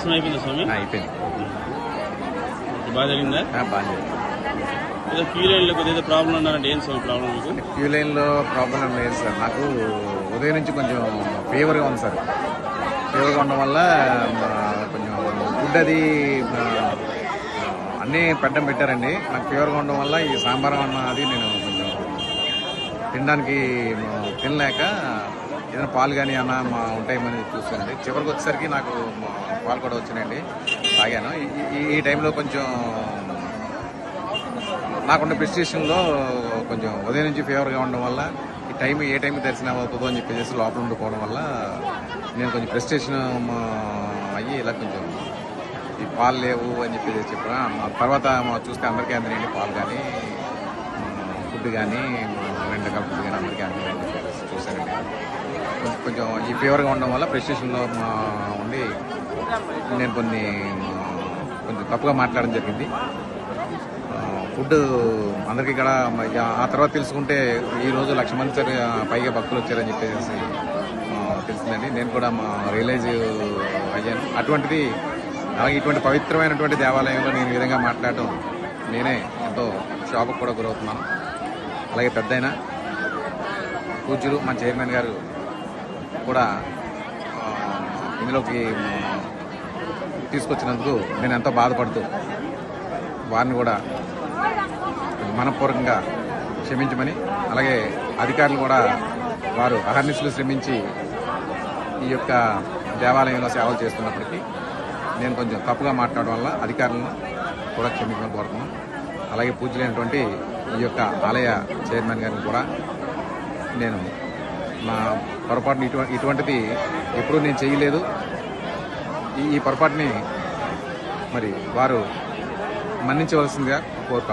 దర్శనం అయిపోయిందా స్వామి? అయిపోయింది. బాగా జరిగిందా? బాగా ఏదో క్యూ లైన్లో కొద్దిగా ప్రాబ్లం ఉన్నారంటే ఏం స్వామి ప్రాబ్లం మీకు? క్యూ లైన్లో ప్రాబ్లం లేదు సార్. నాకు ఉదయం నుంచి కొంచెం ఫీవర్గా ఉంది సార్. ఫీవర్గా ఉండడం వల్ల కొంచెం ఫుడ్ అది అన్నీ పెట్టడం పెట్టారండి. నాకు ఫీవర్గా ఉండడం వల్ల ఈ సాంబార్ అన్న అది నేను కొంచెం తినడానికి తినలేక ఏదైనా పాలు కానీ అన్న మా ఉంటాయమని చూస్తుందండి చివరికి వచ్చేసరికి నాకు పాలు కూడా వచ్చినాయండి. తాగాను. ఈ- ఈ- టైంలో కొంచెం నాకున్న ప్రిస్టేషన్లో కొంచెం ఉదయం నుంచి ఫేవర్గా ఉండడం వల్ల ఈ టైం ఏ టైంకి దర్శనం అవుతుందో అని చెప్పేసి లోపల ఉండిపోవడం వల్ల నేను కొంచెం ప్రిస్టేషన్ అయ్యి ఇలా కొంచెం ఈ పాలు లేవు అని చెప్పేసి చెప్పిన. తర్వాత చూస్తే అందరికీ అందినండి పాలు కానీ ఫుడ్ కానీ రెండు రకాల ఫుడ్ కానీ అందరికీ అందినండి అని చెప్పేసి చూశానండి కొంచెం కొంచెం ఈ ఫీవర్గా ఉండడం వల్ల ప్రెస్టేషన్లో ఉండి నేను కొన్ని కొంచెం తప్పుగా మాట్లాడడం జరిగింది. ఫుడ్ అందరికీ ఇక్కడ ఆ- తర్వాత తెలుసుకుంటే ఈరోజు లక్ష మంది పైగా భక్తులు వచ్చారని చెప్పేసి తెలిసిందండి. నేను కూడా మా రియలైజ్ అయ్యాను. అటువంటిది అలాగే ఇటువంటి పవిత్రమైనటువంటి దేవాలయంలో నేను ఈ విధంగా మాట్లాడటం నేనే ఎంతో షాపుకు కూడా గురవుతున్నాను. అలాగే పెద్దయిన పూజ్యులు మా చైర్మన్ గారు కూడా ఇందులోకి తీసుకొచ్చినందుకు నేను ఎంతో బాధపడుతూ వారిని కూడా మనపూర్వకంగా క్షమించమని అలాగే అధికారులు కూడా వారు అహర్నిశలు శ్రమించి ఈ యొక్క దేవాలయంలో సేవలు చేస్తున్నప్పటికీ నేను కొంచెం తప్పుగా మాట్లాడడం వల్ల అధికారులను కూడా క్షమించమని కోరుతున్నాను. అలాగే పూజలైనటువంటి ఈ యొక్క ఆలయ చైర్మన్ గారిని కూడా నేను నా పొరపాటుని ఇటువంటి ఇటువంటిది ఎప్పుడూ నేను చేయలేదు. ఈ ఈ పొరపాటుని మరి వారు మన్నించవలసిందిగా కోరు